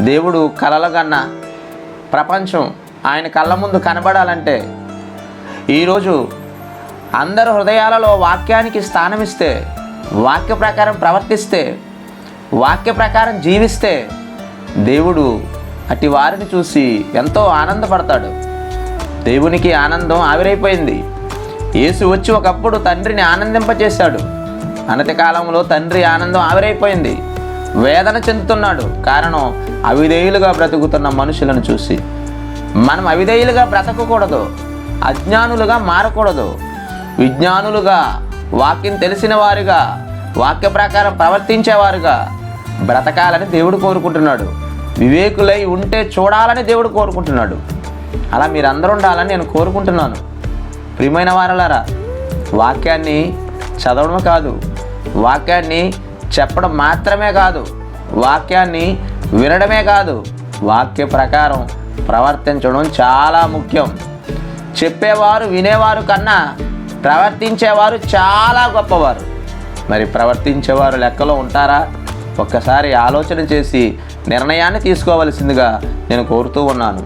దేవుడు కలలగన్న ప్రపంచం ఆయన కళ్ళ ముందు కనబడాలంటే ఈరోజు అందరు హృదయాలలో వాక్యానికి స్థానమిస్తే వాక్య ప్రకారం ప్రవర్తిస్తే వాక్య ప్రకారం జీవిస్తే దేవుడు అటు వారిని చూసి ఎంతో ఆనందపడతాడు. దేవునికి ఆనందం ఆవిరైపోయింది. యేసు వచ్చి ఒకప్పుడు తండ్రిని ఆనందింపచేశాడు. అనతి కాలంలో తండ్రి ఆనందం ఆవిరైపోయింది. వేదన చెందుతున్నాడు. కారణం అవిధేయులుగా బ్రతుకుతున్న మనుషులను చూసి. మనం అవిధేయులుగా బ్రతకకూడదు. అజ్ఞానులుగా మారకూడదు. విజ్ఞానులుగా వాక్యం తెలిసిన వారుగా వాక్య ప్రకారం ప్రవర్తించేవారుగా బ్రతకాలని దేవుడు కోరుకుంటున్నాడు. వివేకులై ఉంటే చూడాలని దేవుడు కోరుకుంటున్నాడు. అలా మీరందరూ ఉండాలని నేను కోరుకుంటున్నాను. ప్రియమైన వారలారా వాక్యాన్ని చదవడం కాదు వాక్యాన్ని చెప్పడం మాత్రమే కాదు వాక్యాన్ని వినడమే కాదు వాక్య ప్రకారం ప్రవర్తించడం చాలా ముఖ్యం. చెప్పేవారు వినేవారు కన్నా ప్రవర్తించేవారు చాలా గొప్పవారు. మరి ప్రవర్తించేవారు లెక్కలో ఉంటారా? ఒక్కసారి ఆలోచన చేసి నిర్ణయాన్ని తీసుకోవలసిందిగా నేను కోరుతూ ఉన్నాను.